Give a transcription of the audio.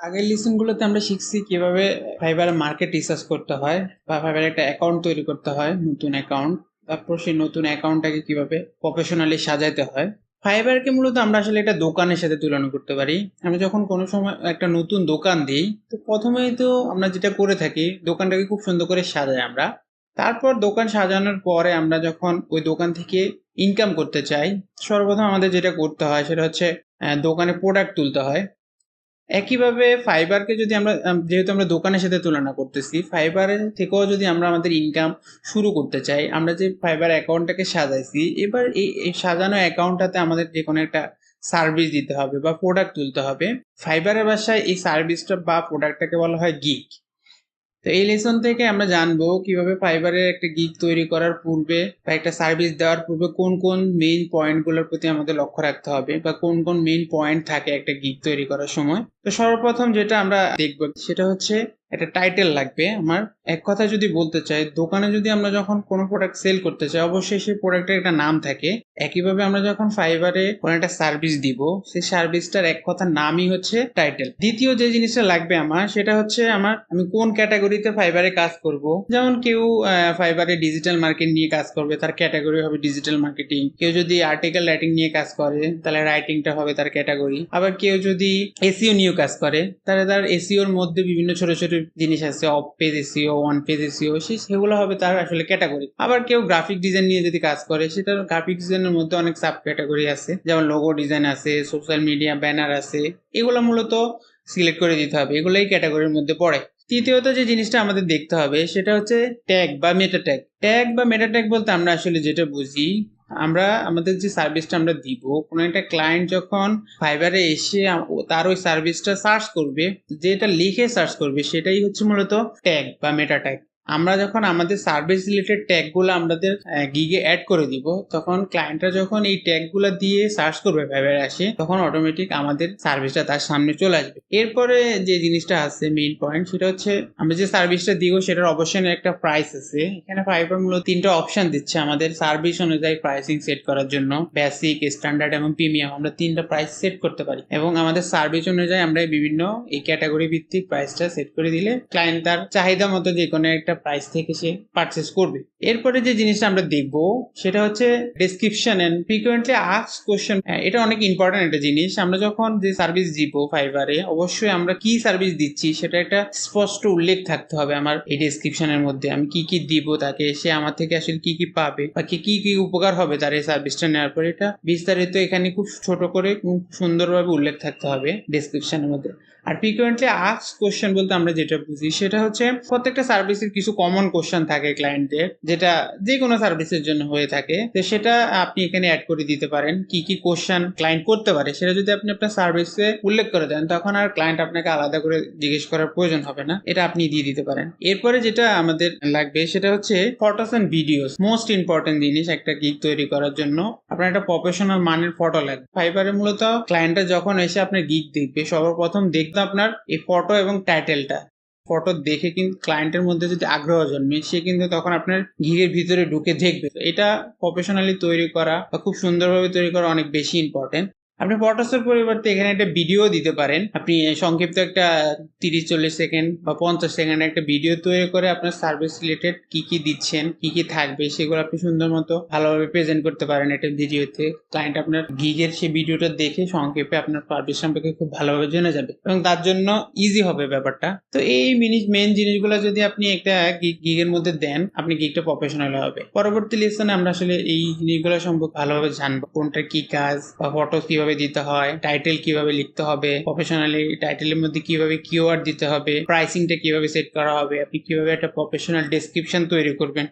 আগের লিসনগুলোতে আমরা শিখছি কীভাবে ফাইবারে মার্কেট রিসার্চ করতে হয় বা ফাইবারে একটা অ্যাকাউন্ট তৈরি করতে হয়, নতুন অ্যাকাউন্ট তারপর সেই নতুন অ্যাকাউন্টটাকে কীভাবে প্রফেশনালি সাজাইতে হয়। ফাইবারকে মূলত আমরা আসলে এটা দোকানের সাথে তুলনা করতে পারি। আমরা যখন কোনো সময় একটা নতুন দোকান দিই, তো প্রথমেই তো আমরা যেটা করে থাকি, দোকানটাকে খুব সুন্দর করে সাজাই আমরা। তারপর দোকান সাজানোর পরে আমরা যখন ওই দোকান থেকে ইনকাম করতে চাই, সর্বপ্রথম আমাদের যেটা করতে হয় সেটা হচ্ছে দোকানে প্রোডাক্ট তুলতে হয়। একইভাবে ফাইবারকে যদি আমরা যেহেতু আমরা দোকানের সাথে তুলনা করতেছি ফাইবারের থেকেও যদি আমরা আমাদের ইনকাম শুরু করতে চাই, আমরা যে ফাইবার অ্যাকাউন্টটাকে সাজাইছি, এবার এই সাজানো অ্যাকাউন্টটাতে আমাদের যে কোনো একটা সার্ভিস দিতে হবে বা প্রোডাক্ট তুলতে হবে। ফাইবারের ভাষায় এই সার্ভিসটা বা প্রোডাক্টটাকে বলা হয় গিগ তো এই লেসন থেকে আমরা জানব কীভাবে ফাইবারের একটা গিগ তৈরি করার পূর্বে বা একটা সার্ভিস দেওয়ার পূর্বে কোন কোন মেইন পয়েন্টগুলোর প্রতি আমাদের লক্ষ্য রাখতে হবে বা কোন কোন মেইন পয়েন্ট থাকে একটা গিগ তৈরি করার সময়। তো সর্বপ্রথম যেটা আমরা দেখব, সেটা হচ্ছে একটা টাইটেল লাগবে আমার। এক কথা যদি বলতে চাই, দোকানে যদি আমরা যখন কোনো প্রোডাক্ট সেল করতে চাই, অবশ্যই সেই প্রোডাক্টের একটা নাম থাকে। একইভাবে আমরা যখন ফাইবারে কোনো একটা সার্ভিস দিব, সেই সার্ভিসটার এক কথা নামই হচ্ছে টাইটেল দ্বিতীয় যে জিনিসটা লাগবে আমার, সেটা হচ্ছে আমার, আমি কোন ক্যাটাগরিতে ফাইবারে কাজ করব? যেমন কেউ ফাইবারে ডিজিটাল মার্কেট নিয়ে কাজ করবে, তার ক্যাটাগরি হবে ডিজিটাল মার্কেটিং কেউ যদি আর্টিকেল রাইটিং নিয়ে কাজ করে, তাহলে রাইটিংটা হবে তার ক্যাটাগরি আবার কেউ যদি এসিও নিয়ে কাজ করে। তাহলে তার এসিওর মধ্যে বিভিন্ন ছোট ছোট জিনিস আছে off page SEO one page SEO সেগুলো হবে তার আসলে ক্যাটাগরি আবার কেউ গ্রাফিক ডিজাইন নিয়ে যদি কাজ করে, সেটার গ্রাফিক ডিজাইনের মধ্যে অনেক সাব ক্যাটাগরি আছে। যেমন লোগো ডিজাইন আছে সোশ্যাল মিডিয়া ব্যানার আছে, এগুলো মূলত সিলেক্ট করে দিতে হবে। এগুলোই ক্যাটাগরির মধ্যে পড়ে। তৃতীয়ত যে জিনিসটা আমাদের দেখতে হবে, সেটা হচ্ছে ট্যাগ বা মেটা ট্যাগ ট্যাগ বা মেটা ট্যাগ বলতে আমরা আসলে যেটা বুঝি আমরা, আমাদের যে সার্ভিসটা আমরা দিব, কোনো একটা ক্লায়েন্ট যখন ফাইবারে এসে তার ওই সার্ভিসটা সার্চ করবে, যেটা লিখে সার্চ করবে, সেটাই হচ্ছে মূলত ট্যাগ বা মেটা ট্যাগ আমরা যখন আমাদের সার্ভিস রিলেটেড ট্যাগগুলো আমাদের গিগে অ্যাড করে দিব, তখন ক্লায়েন্টরা যখন এই ট্যাগগুলো দিয়ে সার্চ করবে ফাইবারে আসে, তখন অটোমেটিক আমাদের সার্ভিসটা তার সামনে চলে আসবে। এরপরে যে জিনিসটা আছে মেইন পয়েন্ট সেটা হচ্ছে আমরা যে সার্ভিসটা দিব, সেটার অবশ্যই একটা প্রাইস আছে। এখানে ফাইবার মূলত তিনটা অপশন দিচ্ছে আমাদের সার্ভিস অনুযায়ী প্রাইসিং সেট করার জন্য। বেসিক স্ট্যান্ডার্ড এবং প্রিমিয়াম আমরা তিনটা প্রাইস সেট করতে পারি। এবং আমাদের সার্ভিস অনুযায়ী আমরা বিভিন্ন এই ক্যাটাগরি ভিত্তিক প্রাইসটা সেট করে দিলে ক্লায়েন্ট তার চাহিদা মতো যে কোনো একটা প্রাইস থেকে সে পারচেস করবে। এরপরে যে জিনিসটা আমরা দেখব, সেটা হচ্ছে description and frequently ask question এটা অনেক ইম্পর্টেন্ট একটা জিনিস। আমরা যখন যে সার্ভিস দিব ফাইবারে অবশ্যই আমরা কি সার্ভিস দিচ্ছি, সেটা একটা স্পষ্ট উল্লেখ থাকতে হবে আমার এই ডেসক্রিপশনের মধ্যে। আমি কি কি দিব তাকে, সে আমার থেকে আসলে কি কি পাবে, বা কি কি উপকার হবে তার এই সার্ভিসটা নেওয়ার পর এটা বিস্তারিত এখানে খুব ছোট করে খুব সুন্দরভাবে উল্লেখ থাকতে হবে ডেসক্রিপশনের মধ্যে। আর ফ্রিকুয়েন্টলি আস্ক কোশ্চেন বলতে আমরা যেটা বুঝি, সেটা হচ্ছে প্রত্যেকটা সার্ভিসের কিছু কমন কোশ্চেন থাকে ক্লায়েন্টদের যেটা যে কোনো সার্ভিসের জন্য হয়ে থাকে। তো সেটা আপনি এখানে অ্যাড করে দিতে পারেন। কি কি কোশ্চেন ক্লায়েন্ট করতে পারে, সেটা যদি আপনি আপনার সার্ভিসে উল্লেখ করে দেন, তখন আর ক্লায়েন্ট আপনাকে আলাদা করে জিজ্ঞেস করার প্রয়োজন হবে না। এটা আপনি দিয়ে দিতে পারেন। এরপরে যেটা আমাদের লাগবে, সেটা হচ্ছে photos and videos most important জিনিস একটা গিগ তৈরি করার জন্য। আপনার একটা প্রফেশনাল মানের ফটো লাগবে। ফাইবারে মূলত ক্লায়েন্টরা যখন এসে আপনার গিগ দেখবে, সর্বপ্রথম দেখবে আপনার এই ফটো এবং টাইটেলটা ফটো দেখে কিন্তু ক্লায়েন্টের মধ্যে যদি আগ্রহ জন্মে, সে কিন্তু তখন আপনার ঘিরের ভিতরে ঢুকে দেখবে। এটা প্রফেশনালি তৈরি করা বা খুব সুন্দরভাবে তৈরি করা অনেক বেশি ইম্পর্টেন্ট আপনি ফটোসের পরিবর্তে এখানে একটা ভিডিও দিতে পারেন। আপনি সংক্ষিপ্ত একটা তিরিশ, চল্লিশ সেকেন্ড বা পঞ্চাশ সেকেন্ড একটা ভিডিও তৈরি করে আপনার সার্ভিস রিলেটেড কি কি দিচ্ছেন, কি কি থাকবে, সেগুলো আপনি সুন্দর মতো ভালোভাবে প্রেজেন্ট করতে পারেন একটা ভিডিওতে। ক্লায়েন্ট আপনার গিগের সেই ভিডিওটা দেখে সংক্ষেপে আপনার সার্ভিস সম্পর্কে খুব ভালোভাবে জেনে যাবে এবং তার জন্য ইজি হবে ব্যাপারটা। তো এই মেন জিনিসগুলো যদি আপনি একটা গিগের মধ্যে দেন, আপনি গিগটা প্রফেশনাল হবে। পরবর্তী লেসনে আমরা আসলে এই জিনিসগুলো সম্পর্কে ভালোভাবে জানব। কোনটা কি কাজ বা ফটো কীভাবে দিতে হয় টাইটেল কীভাবে লিখতে হবে প্রফেশনালি টাইটেলের মধ্যে কীভাবে কিওয়ার্ড দিতে হবে প্রাইসিংটা কীভাবে সেট করা হবে, আপনি কীভাবে একটা প্রফেশনাল ডেসক্রিপশন তৈরি করবেন